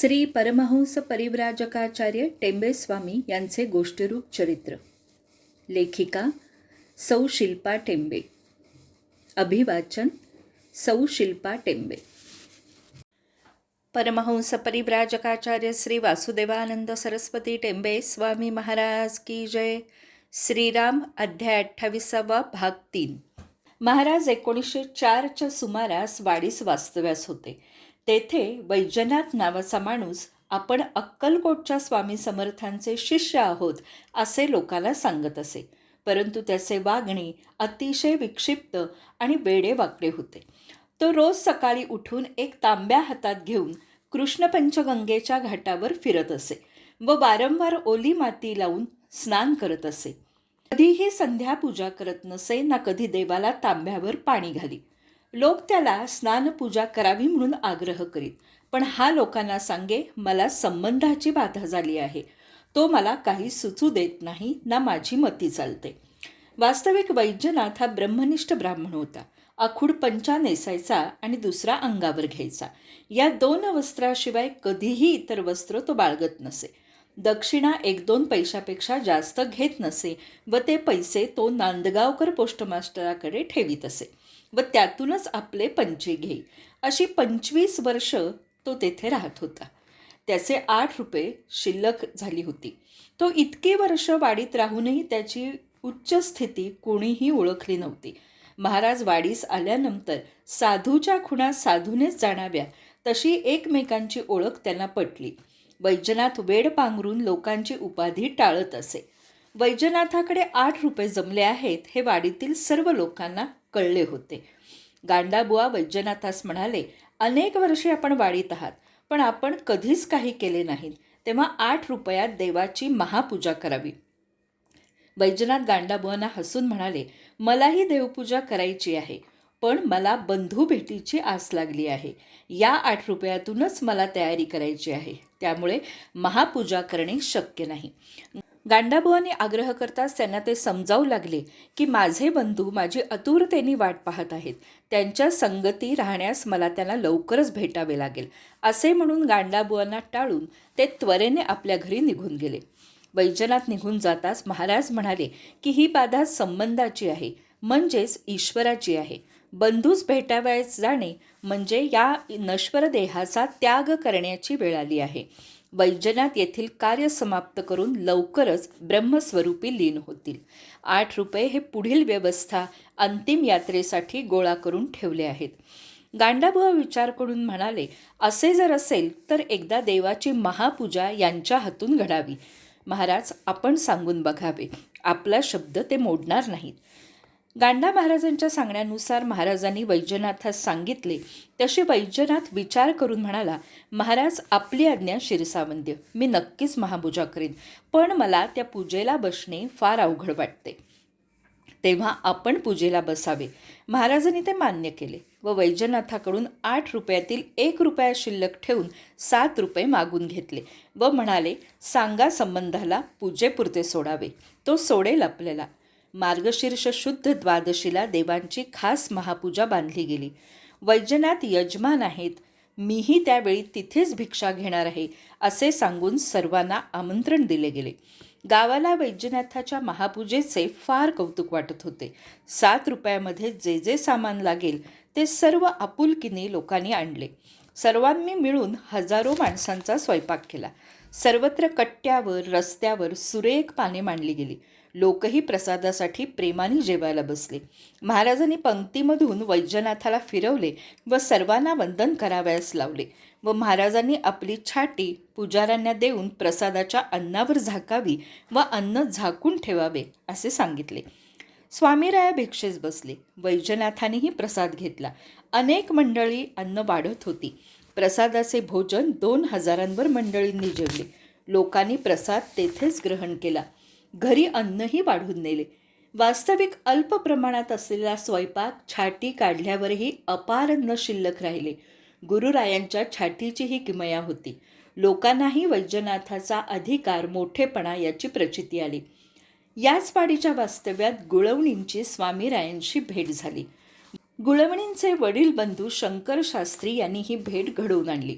श्री परमहंस परिव्राजकाचार्य टेंबेस्वामी यांचे गोष्टीरूप चरित्र. लेखिका सौ शिल्पा टेंबे. अभिवाचन सौ शिल्पा टेंबे. परमहंस परिव्राजकाचार्य श्री वासुदेवानंद सरस्वती टेंबे स्वामी महाराज की जय. श्रीराम अध्याय अठ्ठावीसावा भाग तीन. महाराज एकोणीसशे चारच्या सुमारास वाडीस वास्तव्यास होते. तेथे वैजनाथ नावाचा माणूस आपण अक्कलकोटच्या स्वामी समर्थांचे शिष्य आहोत असे लोकांना सांगत असे. परंतु त्याचे वागणे अतिशय विक्षिप्त आणि वेडेवाकडे होते. तो रोज सकाळी उठून एक तांब्या हातात घेऊन कृष्णपंचगंगेच्या घाटावर फिरत असे व वारंवार ओली माती लावून स्नान करत असे. कधीही संध्या पूजा करत नसे ना कधी देवाला तांब्यावर पाणी घाली. लोक त्याला स्नानपूजा करावी म्हणून आग्रह करीत. पण हा लोकांना सांगे मला संबंधाची बाधा झाली आहे. तो मला काही सुचू देत नाही ना माझी मती चालते. वास्तविक वैद्यनाथ हा ब्रह्मनिष्ठ ब्राह्मण होता. आखूड पंचा नेसायचा आणि दुसरा अंगावर घ्यायचा. या दोन वस्त्राशिवाय कधीही इतर वस्त्र तो बाळगत नसे. दक्षिणा एक दोन पैशापेक्षा जास्त घेत नसे व ते पैसे तो नांदगावकर पोस्टमास्टराकडे ठेवीत असे. व त्यातूनच आपले पंचे घेई अशी पंचवीस वर्ष तो तेथे राहत होता. त्याचे आठ रुपये शिल्लक झाली होती. तो इतके वर्ष वाडीत राहूनही त्याची उच्च स्थिती कोणीही ओळखली नव्हती. महाराज वाडीस आल्यानंतर साधूच्या खुणा साधूनेच जाणाव्या तशी एकमेकांची ओळख त्यांना पटली. वैजनाथ वेड पांघरून लोकांची उपाधी टाळत असे. वैजनाथाकडे आठ रुपये जमले आहेत हे वाडीतील सर्व लोकांना कळले होते. गांडाबुवा वैद्यनाथास म्हणाले अनेक वर्षे आपण वाडीत आहात पण आपण कधीच काही केले नाहीत. तेव्हा आठ रुपयात देवाची महापूजा करावी. वैजनाथ गांडाबुवांना हसून म्हणाले मलाही देवपूजा करायची आहे पण मला बंधू भेटीची आस लागली आहे. या आठ रुपयातूनच मला तयारी करायची आहे. त्यामुळे महापूजा करणे शक्य नाही. गांडाबुवांनी आग्रह करताच त्यांना ते समजावू लागले की माझे बंधू माझी आतुरतेने वाट पाहत आहेत. त्यांच्या संगती राहण्यास मला त्यांना लवकरच भेटावे लागेल. असे म्हणून गांडाबुवांना टाळून ते त्वरेने आपल्या घरी निघून गेले. वैजनाथ निघून जाताच महाराज म्हणाले की ही बाधा संबंधाची आहे म्हणजेच ईश्वराची आहे. बंधूच भेटावयास जाणे म्हणजे या नश्वर देहाचा त्याग करण्याची वेळ आली आहे. वैजनाथ येथील कार्य समाप्त करून लवकरच ब्रह्मस्वरूपी लीन होतील. आठ रुपये हे पुढील व्यवस्था अंतिम यात्रेसाठी गोळा करून ठेवले आहेत. गांडाबुवा विचार करून म्हणाले असे जर असेल तर एकदा देवाची महापूजा यांच्या हातून घडावी. महाराज आपण सांगून बघावे. आपला शब्द ते मोडणार नाहीत. गांडा महाराजांच्या सांगण्यानुसार महाराजांनी वैजनाथास सांगितले तसे वैजनाथ विचार करून म्हणाला महाराज आपली आज्ञा शिरसावंद्य. मी नक्कीच महापूजा करीन पण मला त्या पूजेला बसणे फार अवघड वाटते. तेव्हा आपण पूजेला बसावे. महाराजांनी ते मान्य केले व वैजनाथाकडून आठ रुपयातील एक रुपया शिल्लक ठेवून सात रुपये मागून घेतले व म्हणाले सांगा संबंधाला पूजेपुरते सोडावे. तो सोडेल आपल्याला. मार्गशीर्ष शुद्ध द्वादशीला देवांची खास महापूजा बांधली गेली. वैजनाथ यजमान आहेत. मीही त्यावेळी तिथेच भिक्षा घेणार आहे असे सांगून सर्वांना आमंत्रण दिले गेले. गावाला वैजनाथाच्या महापूजेचे फार कौतुक वाटत होते. सात रुपयामध्ये जे जे सामान लागेल ते सर्व आपुलकीने लोकांनी आणले. सर्वांनी मिळून हजारो माणसांचा स्वयंपाक केला. सर्वत्र कट्ट्यावर रस्त्यावर सुरेख पाने मांडली गेली. लोकही प्रसादासाठी प्रेमाने जेवायला बसले. महाराजांनी पंक्तीमधून वैजनाथाला फिरवले व सर्वांना वंदन करावयास लावले व महाराजांनी आपली छाटी पुजाऱ्यांना देऊन प्रसादाच्या अन्नावर झाकावी व अन्न झाकून ठेवावे असे सांगितले. स्वामीराया भिक्षेस बसले. वैजनाथानेही प्रसाद घेतला. अनेक मंडळी अन्न वाढत होती. प्रसादाचे भोजन दोन हजारांवर मंडळींनी जेवले. लोकांनी प्रसाद तेथेच ग्रहण केला. घरी अन्नही वाढून नेले. वास्तविक अल्प प्रमाणात असलेला स्वयंपाक छाटी काढल्यावरही अपार अन्न शिल्लक राहिले. गुरुरायांच्या छाटीचीही किमया होती. लोकांनाही वैजनाथाचा अधिकार मोठेपणा याची प्रचिती आली. याच वाडीच्या वास्तव्यात गुळवणींची स्वामीरायांशी भेट झाली. गुळवणींचे वडील बंधू शंकर शास्त्री यांनी ही भेट घडवून आणली.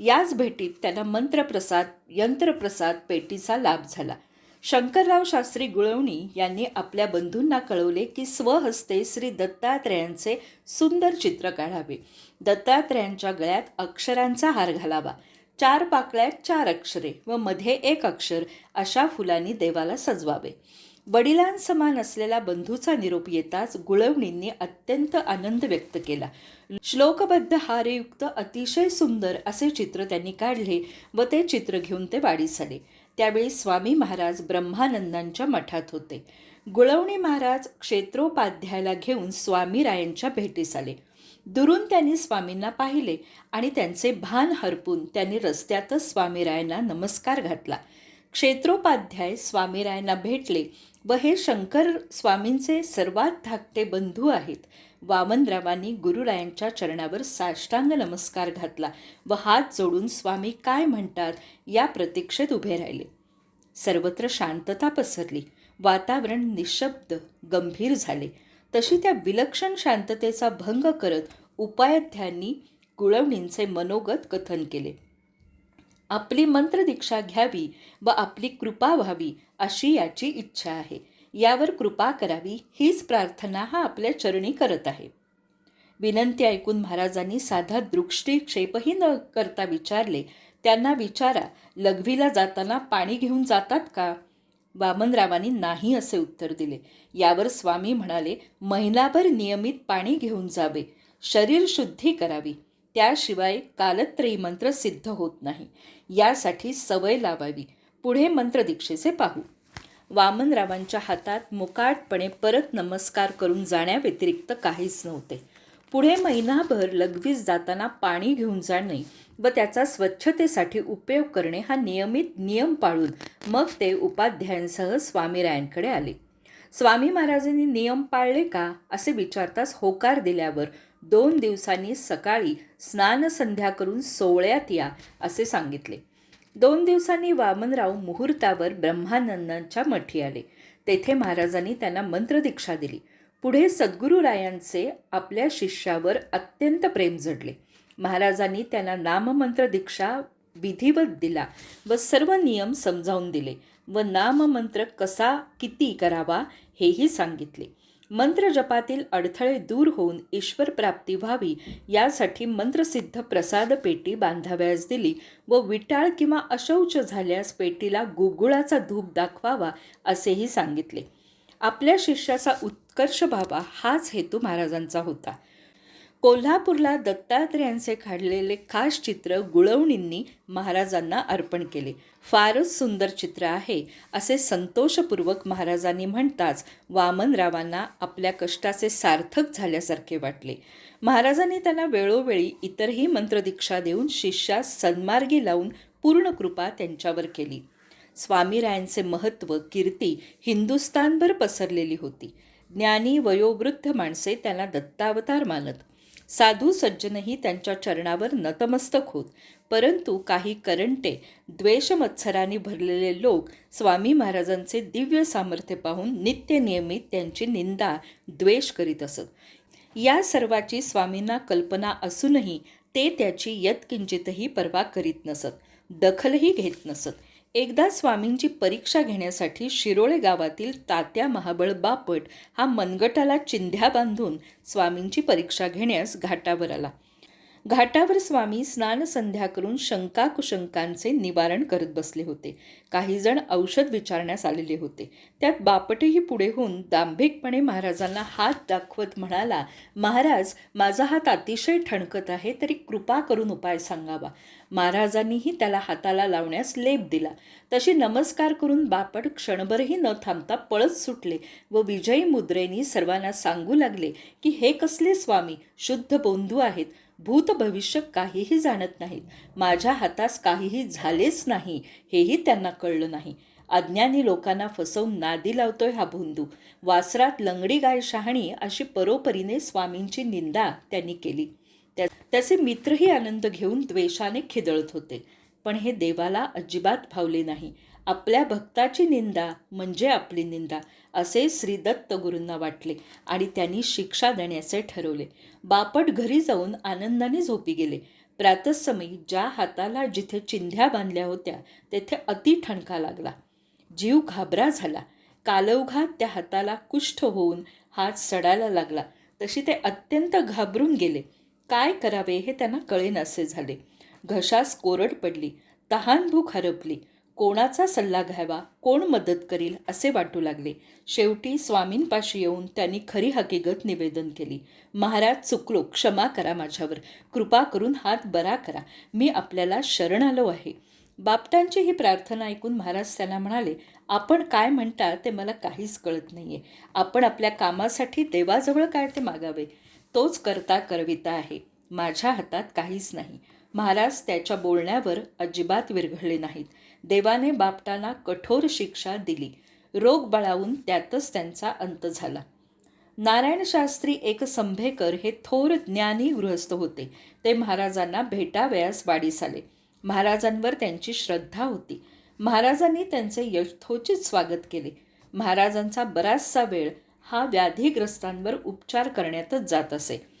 याच भेटीत त्यांना मंत्रप्रसाद यंत्रप्रसाद पेटीचा लाभ झाला. शंकरराव शास्त्री गुळवणी यांनी आपल्या बंधूंना कळवले की स्वहस्ते श्री दत्तात्रेयांचे सुंदर चित्र काढावे. दत्तात्रेयांच्या गळ्यात अक्षरांचा हार घालावा. चार पाकळ्यात चार अक्षरे व मध्ये एक अक्षर अशा फुलांनी देवाला सजवावे. वडिलांसमान असलेला बंधूचा निरोप येताच गुळवणींनी अत्यंत आनंद व्यक्त केला. श्लोकबद्ध हारयुक्त अतिशय सुंदर असे चित्र त्यांनी काढले व ते चित्र घेऊन ते वाडीस आले. त्यावेळी स्वामी महाराज ब्रह्मानंदांच्या मठात होते. गुळवणी महाराज क्षेत्रोपाध्यायाला घेऊन स्वामीरायांच्या भेटीस आले. दुरून त्यांनी स्वामींना पाहिले आणि त्यांचे भान हरपून त्यांनी रस्त्यातच स्वामीरायांना नमस्कार घातला. क्षेत्रोपाध्याय स्वामीरायांना भेटले व हे शंकर स्वामींचे सर्वात धाकटे बंधू आहेत. वामनरावांनी गुरुरायांच्या चरणावर साष्टांग नमस्कार घातला व हात जोडून स्वामी काय म्हणतात या प्रतीक्षेत उभे राहिले. सर्वत्र शांतता पसरली. वातावरण निशब्द गंभीर झाले. तशी त्या विलक्षण शांततेचा भंग करत उपाध्यांनी गुळवणींचे मनोगत कथन केले. आपली मंत्रदीक्षा घ्यावी व आपली कृपा व्हावी अशी याची इच्छा आहे. यावर कृपा करावी हीच प्रार्थना हा आपल्या चरणी करत आहे. विनंती ऐकून महाराजांनी साधा दृष्टिक्षेपही न करता विचारले त्यांना विचारा लघवीला जाताना पाणी घेऊन जातात का? वामनरावांनी नाही असे उत्तर दिले. यावर स्वामी म्हणाले महिनाभर नियमित पाणी घेऊन जावे शरीर शुद्धी करावी. त्याशिवाय कालत्रयी मंत्र सिद्ध होत नाही. यासाठी सवय लावावी. पुढे मंत्रदीक्षेचे पाहू. वामनरावांच्या हातात मुकाटपणे परत नमस्कार करून जाण्याव्यतिरिक्त काहीच नव्हते. पुढे महिनाभर लघवीस जाताना पाणी घेऊन जाणे व त्याचा स्वच्छतेसाठी उपयोग करणे हा नियमित नियम पाळून मग ते उपाध्यायांसह स्वामीरायांकडे आले. स्वामी महाराजांनी नियम पाळले का? असे विचारताच होकार दिल्यावर दोन दिवसांनी सकाळी स्नानसंध्या करून सोहळ्यात या असे सांगितले. दोन दिवसांनी वामनराव मुहूर्तावर ब्रह्मानंदांच्या मठी आले. तेथे महाराजांनी त्यांना मंत्रदीक्षा दिली. पुढे सद्गुरुरायांचे आपल्या शिष्यावर अत्यंत प्रेम जडले. महाराजांनी त्यांना नाममंत्र दीक्षा विधिवत दिला व सर्व नियम समजावून दिले व नाममंत्र कसा किती करावा हेही सांगितले. मंत्रजपातील अडथळे दूर होऊन ईश्वर प्राप्ती व्हावी यासाठी मंत्रसिद्ध प्रसाद पेटी बांधाव्यास दिली व विटाळ किंवा अशौच झाल्यास पेटीला गुगुळाचा धूप दाखवावा असेही सांगितले. आपल्या शिष्याचा उत्कर्ष व्हावा हाच हेतू महाराजांचा होता. कोल्हापूरला दत्तात्रेयांचे काढलेले खास चित्र गुळवणींनी महाराजांना अर्पण केले. फारच सुंदर चित्र आहे असे संतोषपूर्वक महाराजांनी म्हणताच वामनरावांना आपल्या कष्टाचे सार्थक झाल्यासारखे वाटले. महाराजांनी त्यांना वेळोवेळी इतरही मंत्रदीक्षा देऊन शिष्यास सन्मार्गी लावून पूर्ण कृपा त्यांच्यावर केली. स्वामीरायांचे महत्त्व कीर्ती हिंदुस्थानभर पसरलेली होती. ज्ञानी वयोवृद्ध माणसे त्यांना दत्तावतार मानत साधू सज्जनही त्यांच्या चरणावर नतमस्तक होत. परंतु काही करंटे द्वेषमत्सराने भरलेले लोक स्वामी महाराजांचे दिव्य सामर्थ्य पाहून नित्यनियमित त्यांची निंदा द्वेष करीत असत. या सर्वाची स्वामींना कल्पना असूनही ते त्याची यत्किंचितही पर्वा करीत नसत. दखलही घेत नसत. एकदा स्वामींची परीक्षा घेण्यासाठी शिरोळे गावातील तात्या महाबळ बापट हा मनगटाला चिंध्या बांधून स्वामींची परीक्षा घेण्यास घाटावर आला. घाटावर स्वामी स्नानसंध्या करून शंकाकुशंकांचे निवारण करत बसले होते. काही जण औषध विचारण्यास आलेले होते. त्यात बापटही पुढे होऊन दांभिकपणे महाराजांना हात दाखवत म्हणाला महाराज माझा हात अतिशय ठणकत आहे तरी कृपा करून उपाय सांगावा. महाराजांनीही त्याला हाताला लावण्यास लेप दिला. तशी नमस्कार करून बापट क्षणभरही न थांबता पळत सुटले व विजयी मुद्रेनी सर्वांना सांगू लागले की हे कसले स्वामी? शुद्ध बोंधू आहेत. भूत भविष्य काहीही जाणत नाहीत. माझ्या हातास काहीही झालेच नाही हेही त्यांना कळलं नाही. अज्ञानी लोकांना फसवून नादी लावतोय हा भोंदू. वासरात लंगडी गाय शहाणी अशी परोपरीने स्वामींची निंदा त्यांनी केली. त्या त्याचे मित्रही आनंद घेऊन द्वेषाने खिदळत होते. पण हे देवाला अजिबात भावले नाही. आपल्या भक्ताची निंदा म्हणजे आपली निंदा असे श्री दत्त गुरूंना वाटले आणि त्यांनी शिक्षा देण्याचे ठरवले. बापट घरी जाऊन आनंदाने झोपी गेले. प्रातसमयी ज्या हाताला जिथे चिंध्या बांधल्या होत्या तेथे अति ठणका लागला. जीव घाबरा झाला. कालौघात त्या हाताला कुष्ठ होऊन हात सडायला लागला. तशी ते अत्यंत घाबरून गेले. काय करावे हे त्यांना कळेनासे झाले. घशास कोरड पडली. तहान भूक हरपली. कोणाचा सल्ला घ्यावा कोण मदत करील असे वाटू लागले. शेवटी स्वामींपाशी येऊन त्यांनी खरी हकीकत निवेदन केली. महाराज चुकलो क्षमा करा माझ्यावर. कृपा करून हात बरा करा. मी आपल्याला शरण आलो आहे. बापटांची ही प्रार्थना ऐकून महाराज त्यांना म्हणाले आपण काय म्हणता ते मला काहीच कळत नाही आहे आपण आपल्या कामासाठी देवाजवळ काय ते मागावे? तोच करता करविता आहे. माझ्या हातात काहीच नाही. महाराज त्याच्या बोलण्यावर अजिबात विरघळले नाहीत. देवाने बापटांना कठोर शिक्षा दिली. रोग बळावून त्यातच त्यांचा अंत झाला. नारायण शास्त्री एक संभेकर हे थोर ज्ञानी गृहस्थ होते. ते महाराजांना भेटावयास वाढीस आले. महाराजांवर त्यांची श्रद्धा होती. महाराजांनी त्यांचे यथोचित स्वागत केले. महाराजांचा बराचसा वेळ हा व्याधीग्रस्तांवर उपचार करण्यातच जात असे.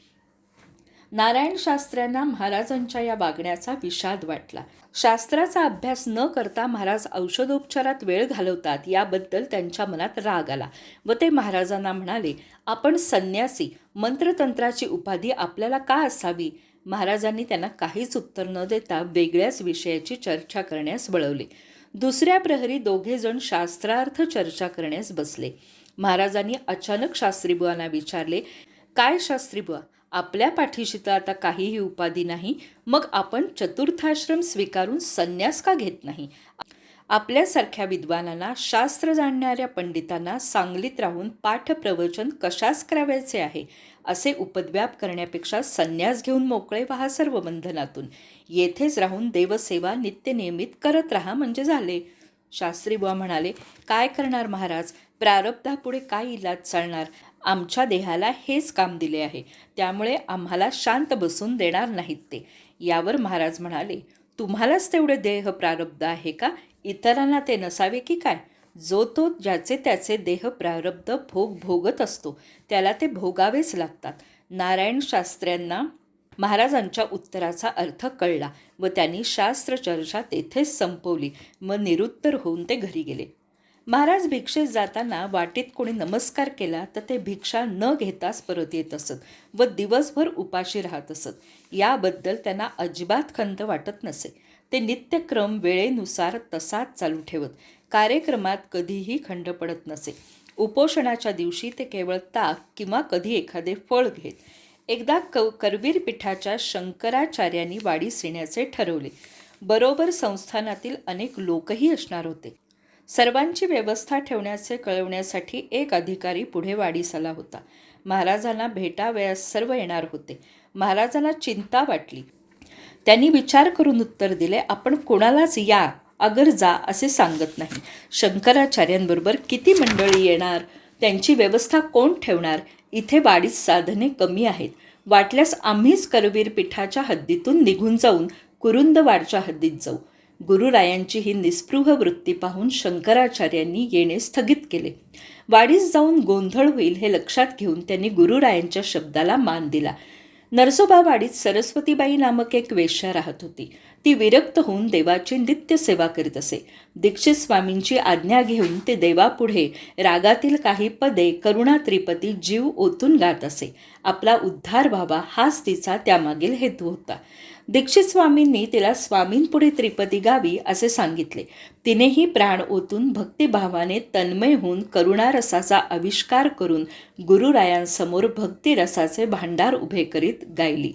नारायण शास्त्र्यांना महाराजांच्या या वागण्याचा विषाद वाटला. शास्त्राचा अभ्यास न करता महाराज औषधोपचारात वेळ घालवतात याबद्दल त्यांच्या मनात राग आला व ते महाराजांना म्हणाले आपण संन्यासी मंत्रतंत्राची उपाधी आपल्याला का असावी? महाराजांनी त्यांना काहीच उत्तर न देता वेगळ्याच विषयाची चर्चा करण्यास वळवले. दुसऱ्या प्रहरी दोघेजण शास्त्रार्थ चर्चा करण्यास बसले. महाराजांनी अचानक शास्त्रीबुवांना विचारले काय शास्त्रीबुवा? आपल्या पाठीशी तर आता काहीही उपाधी नाही मग आपण चतुर्थाश्रम स्वीकारून संन्यास का घेत नाही? आपल्यासारख्या विद्वानांना शास्त्र जाणणाऱ्या पंडितांना सांगलीत राहून पाठप्रवचन कशास करावयाचे आहे? असे उपद्व्याप करण्यापेक्षा संन्यास घेऊन मोकळे व्हा सर्व बंधनातून. येथेच राहून देवसेवा नित्यनियमित करत राहा म्हणजे झाले. शास्त्री बुवा म्हणाले काय करणार महाराज? प्रारब्धापुढे काय इलाज चालणार? आमच्या देहाला हेच काम दिले आहे. त्यामुळे आम्हाला शांत बसून देणार नाहीत ते. यावर महाराज म्हणाले तुम्हालाच तेवढे देह प्रारब्ध आहे का? इतरांना ते नसावे की काय? जो तो ज्याचे त्याचे देह प्रारब्ध भोग भोगत असतो त्याला ते भोगावेच लागतात. नारायण शास्त्र्यांना महाराजांच्या उत्तराचा अर्थ कळला व त्यांनी शास्त्रचर्चा तेथेच संपवली. व निरुत्तर होऊन ते घरी गेले. महाराज भिक्षेत जाताना वाटेत कोणी नमस्कार केला तर ते भिक्षा न घेताच परत येत असत व दिवसभर उपाशी राहत असत. याबद्दल त्यांना अजिबात खंत वाटत नसे. ते नित्यक्रम वेळेनुसार तसाच चालू ठेवत. कार्यक्रमात कधीही खंड पडत नसे. उपोषणाच्या दिवशी ते केवळ ताक किंवा कधी एखादे फळ घेत. एकदा क करवीर पीठाच्या शंकराचार्यांनी वाढीस येण्याचे ठरवले. बरोबर संस्थानातील अनेक लोकही असणार होते. सर्वांची व्यवस्था ठेवण्याचे कळवण्यासाठी एक अधिकारी पुढे वाढीस आला होता. महाराजांना भेटावयास सर्व येणार होते. महाराजांना चिंता वाटली. त्यांनी विचार करून उत्तर दिले आपण कोणालाच या अगर जा असे सांगत नाही. शंकराचार्यांबरोबर किती मंडळी येणार? त्यांची व्यवस्था कोण ठेवणार? इथे वाढीत साधने कमी आहेत. वाटल्यास आम्हीच करवीर पीठाच्या हद्दीतून निघून जाऊन कुरुंदवाडच्या हद्दीत जाऊ. गुरुरायांची ही निस्पृह वृत्ती पाहून शंकराचार्यांनी येणे स्थगित केले. वाडीस जाऊन गोंधळ होईल हे लक्षात घेऊन त्यांनी गुरुरायांच्या शब्दाला मान दिला. नरसोबा वाडीत सरस्वतीबाई नामक एक वेश्या राहत होती. ती विरक्त होऊन देवाची नित्य सेवा करीत असे. दीक्षित स्वामींची आज्ञा घेऊन ते देवापुढे रागातील काही पदे करुणा त्रिपती जीव ओतून गात असे. आपला उद्धार व्हावा हाच तिचा त्यामागील हेतू होता. दीक्षित स्वामींनी तिला स्वामींपुढे त्रिपदी गावी असे सांगितले. तिनेही प्राण ओतून भक्तिभावाने तन्मय होऊन करुणारसाचा आविष्कार करून गुरुरायांसमोर भक्तिरसाचे भांडार उभे करीत गायली.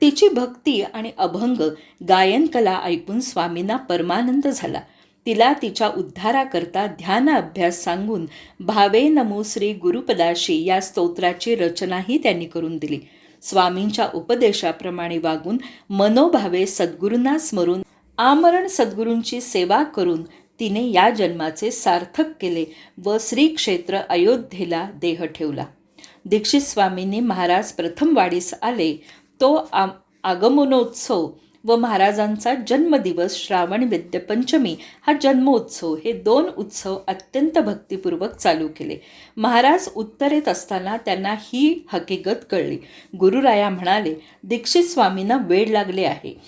तिची भक्ती आणि अभंग गायनकला ऐकून स्वामींना परमानंद झाला. तिला तिच्या उद्धाराकरता ध्यान अभ्यास सांगून भावे नमो श्री गुरुपदाशी या स्तोत्राची रचनाही त्यांनी करून दिली. स्वामींच्या उपदेशाप्रमाणे वागून मनोभावे सद्गुरूंना स्मरून आमरण सद्गुरूंची सेवा करून तिने या जन्माचे सार्थक केले व श्री क्षेत्र अयोध्येला देह ठेवला. दीक्षित स्वामींनी महाराज प्रथम वाडीस आले. तो आम आगमनोत्सव व महाराजांचा जन्मदिवस श्रावण विद्यपंचमी हा जन्मोत्सव हे दोन उत्सव अत्यंत भक्तिपूर्वक चालू केले. महाराज उत्तरेत असताना त्यांना ही हकीकत कळली. गुरुराया म्हणाले दीक्षित स्वामींना वेळ लागले आहे.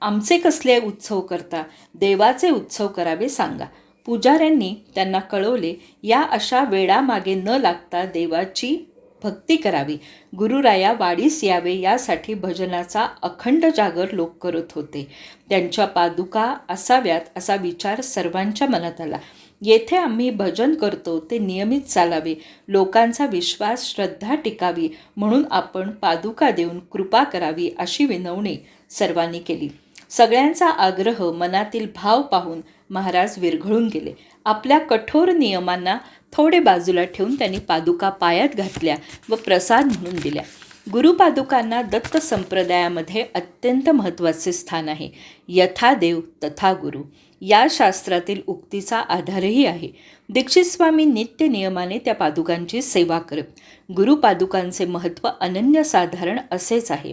आमचे कसले उत्सव करता? देवाचे उत्सव करावे सांगा. पुजाऱ्यांनी त्यांना कळवले या अशा वेळामागे न लागता देवाची भक्ती करावी. गुरुराया वाडीस यावे यासाठी भजनाचा अखंड जागर लोक करत होते. त्यांच्या पादुका असाव्यात असा विचार सर्वांच्या मनात आला. येथे आम्ही भजन करतो ते नियमित चालावे. लोकांचा विश्वास श्रद्धा टिकावी. म्हणून आपण पादुका देऊन कृपा करावी अशी विनवणी सर्वांनी केली. सगळ्यांचा आग्रह मनातील भाव पाहून महाराज विरघळून गेले. आपल्या कठोर नियमांना थोडे बाजूला ठेवून त्यांनी पादुका पायात घातल्या व प्रसाद म्हणून दिल्या. गुरुपादुकांना दत्त संप्रदायामध्ये अत्यंत महत्त्वाचे स्थान आहे. यथा देव तथा गुरु. या शास्त्रातील उक्तीचा आधारही आहे. दीक्षित स्वामी नित्य नियमाने त्या पादुकांची सेवा करत. गुरुपादुकांचे महत्त्व अनन्यसाधारण असेच आहे.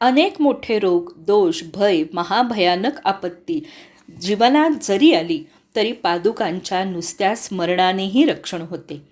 अनेक मोठे रोग दोष भय महाभयानक आपत्ती जीवनात जरी आली तरी पादुकांच्या नुसत्या स्मरणानेही रक्षण होते.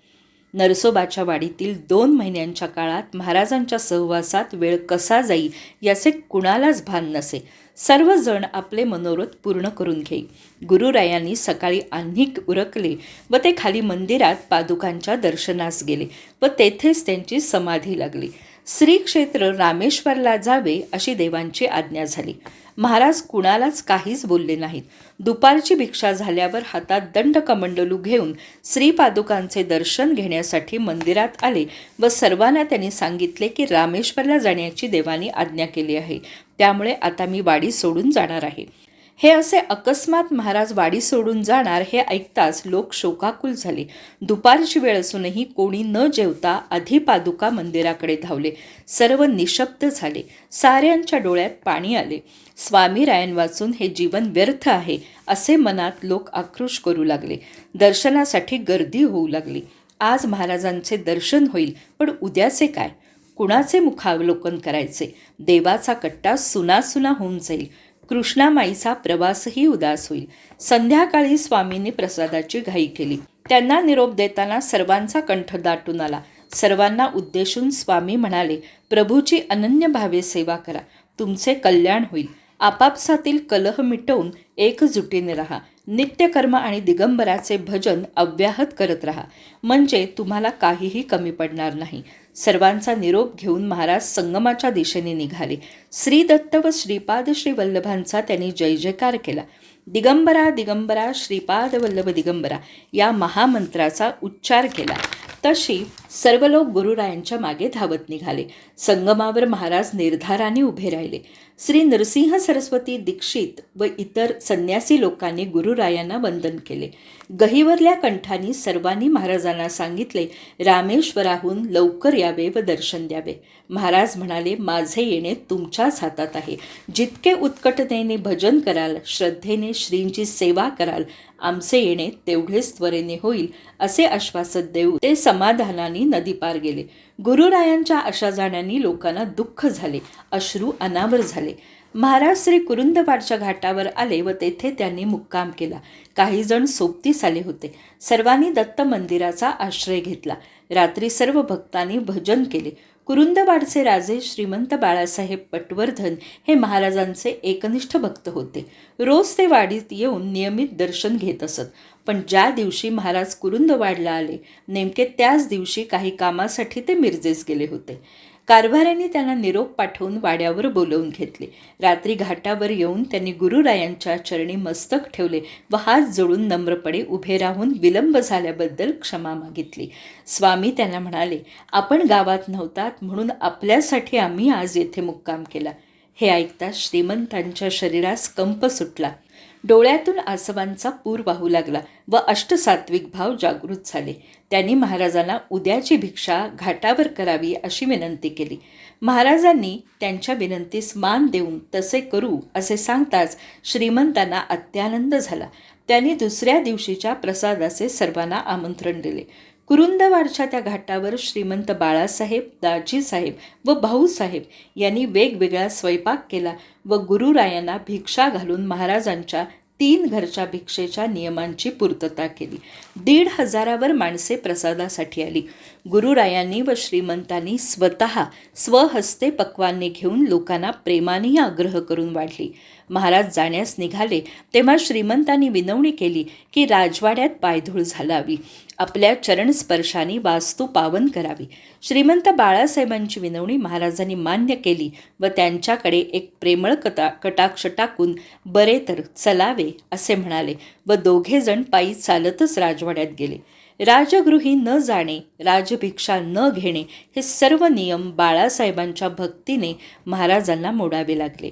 नरसोबाच्या वाडीतील दोन महिन्यांच्या काळात महाराजांच्या सहवासात वेळ कसा जाईल याचे कुणालाच भान नसे. सर्वजण आपले मनोरथ पूर्ण करून घेई गुरुरायांनी सकाळी आन्हिक उरकले व ते खाली मंदिरात पादुकांच्या दर्शनास गेले व तेथेच त्यांची समाधी लागली. श्री क्षेत्र रामेश्वरला जावे अशी देवांची आज्ञा झाली. महाराज कुणालाच काहीच बोलले नाहीत. दुपारची भिक्षा झाल्यावर हातात दंड कमंडलू घेऊन श्रीपादुकांचे दर्शन घेण्यासाठी मंदिरात आले व सर्वांना त्यांनी सांगितले की रामेश्वरला जाण्याची देवानी आज्ञा केली आहे. त्यामुळे आता मी वाडी सोडून जाणार आहे. हे असे अकस्मात महाराज वाडी सोडून जाणार हे ऐकताच लोक शोकाकुल झाले. दुपारची वेळ असूनही कोणी न जेवता आधी पादुका मंदिराकडे धावले. सर्व निशब्द झाले. साऱ्यांच्या डोळ्यात पाणी आले. स्वामी रायन वाचून हे जीवन व्यर्थ आहे असे मनात लोक आक्रोश करू लागले. दर्शनासाठी गर्दी होऊ लागली. आज महाराजांचे दर्शन होईल पण उद्याचे काय? कुणाचे मुखावलोकन करायचे? देवाचा कट्टा सुनासुना होऊन जाईल. कृष्णामाईचा प्रवासही उदास होईल. संध्याकाळी स्वामींनी प्रसादाची घाई केली. त्यांना निरोप देताना सर्वांचा कंठ दाटून आला. सर्वांना उद्देशून स्वामी म्हणाले प्रभूची अनन्य भावे सेवा करा. तुमचे कल्याण होईल. आपापसातील कलह मिटवून एकजुटीने राहा. नित्यकर्म आणि दिगंबराचे भजन अव्याहत करत राहा. म्हणजे तुम्हाला काहीही कमी पडणार नाही. सर्वांचा निरोप घेऊन महाराज संगमाच्या दिशेने निघाले. श्री दत्त व श्रीपाद श्री वल्लभांचा त्यांनी जय जयकार केला. दिगंबरा दिगंबरा श्रीपाद वल्लभ दिगंबरा या महामंत्राचा उच्चार केला. तशी सर्व लोक गुरुरायांच्या मागे धावत निघाले. संगमावर महाराज निर्धाराने उभे राहिले. श्री नरसिंह सरस्वती दीक्षित व इतर संन्यासी लोकांनी गुरुरायांना वंदन केले. गहीवरल्या कंठांनी सर्वांनी महाराजांना सांगितले रामेश्वराहून लवकर यावे व दर्शन द्यावे. महाराज म्हणाले माझे येणे तुमच्याच हातात आहे. जितके उत्कटतेने भजन कराल श्रद्धेने श्रींची सेवा कराल आमचे येणे तेवढेच त्वरेने होईल असे आश्वासन देऊ. ते समाधानाने नदी पार गेले. गुरुरायांच्या अशा जाण्याने लोकांना दुःख झाले. अश्रू अनावर झाले. महाराज श्री कुरुंदवाडच्या घाटावर आले व तेथे त्यांनी मुक्काम केला. काही जण सोबतीस आले होते. सर्वांनी दत्त मंदिराचा आश्रय घेतला. रात्री सर्व भक्तांनी भजन केले. कुरुंदवाडचे राजे श्रीमंत बाळासाहेब पटवर्धन हे महाराजांचे एकनिष्ठ भक्त होते. रोज ते वाडीत येऊन नियमित दर्शन घेत असत. पण ज्या दिवशी महाराज कुरुंदवाडला आले नेमके त्याच दिवशी काही कामासाठी ते मिरजेस गेले होते. कारभाऱ्यांनी त्यांना निरोप पाठवून वाड्यावर बोलवून घेतले. रात्री घाटावर येऊन त्यांनी गुरुरायांच्या चरणी मस्तक ठेवले व हात जोडून नम्रपणे उभे राहून विलंब झाल्याबद्दल क्षमा मागितली. स्वामी त्यांना म्हणाले आपण गावात नव्हतात म्हणून आपल्यासाठी आम्ही आज येथे मुक्काम केला. हे ऐकता श्रीमंतांच्या शरीरास कंप सुटला. डोळ्यातून आसवांचा पूर वाहू लागला व अष्टसात्विक भाव जागृत झाले. त्यांनी महाराजांना उद्याची भिक्षा घाटावर करावी अशी विनंती केली. महाराजांनी त्यांच्या विनंतीस मान देऊन तसे करू असे सांगताच श्रीमंतांना अत्यानंद झाला. त्यांनी दुसऱ्या दिवशीच्या प्रसादाचे सर्वांना आमंत्रण दिले. कुरुंदवारच्या त्या घाटावर श्रीमंत बाळासाहेब दाजीसाहेब व भाऊसाहेब यांनी वेगवेगळा स्वयंपाक केला व गुरुरायांना भिक्षा घालून महाराजांच्या तीन घरच्या भिक्षेच्या नियमांची पूर्तता केली. दीड हजारावर माणसे प्रसादासाठी आली. गुरुरायांनी व श्रीमंतांनी स्वतः स्वहस्ते पक्वाने घेऊन लोकांना प्रेमानेही आग्रह करून वाढली. महाराज जाण्यास निघाले तेव्हा श्रीमंतांनी विनवणी केली की राजवाड्यात पायधूळ झालावी. आपल्या चरणस्पर्शाने वास्तू पावन करावी. श्रीमंत बाळासाहेबांची विनवणी महाराजांनी मान्य केली व त्यांच्याकडे एक प्रेमळ कटा कटाक्ष टाकून बरे तर चलावे असे म्हणाले व दोघेजण पायी चालतच राजवाड्यात गेले. राजगृही न जाणे राजभिक्षा न घेणे हे सर्व नियम बाळासाहेबांच्या भक्तीने महाराजांना मोडावे लागले.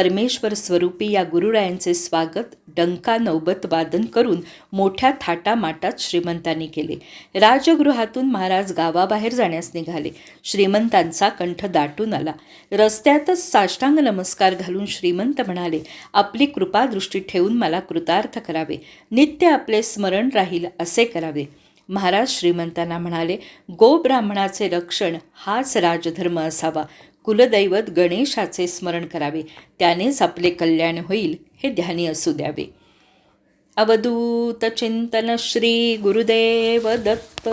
परमेश्वर स्वरूपी या गुरुरायांचे स्वागत डंका नौबत वादन करून मोठ्या थाटामाटात श्रीमंतांनी केले. राजगृहातून महाराज गावाबाहेर जाण्यास निघाले. श्रीमंतांचा कंठ दाटून आला. रस्त्यातच साष्टांग नमस्कार घालून श्रीमंत म्हणाले आपली कृपादृष्टी ठेवून मला कृतार्थ करावे. नित्य आपले स्मरण राहील असे करावे. महाराज श्रीमंतांना म्हणाले गो ब्राह्मणाचे रक्षण हाच राजधर्म असावा. कुलदैवत गणेशाचे स्मरण करावे. त्यानेच आपले कल्याण होईल हे ध्यानी असू द्यावे. अवधूत चिंतन श्री गुरुदेव दत्त.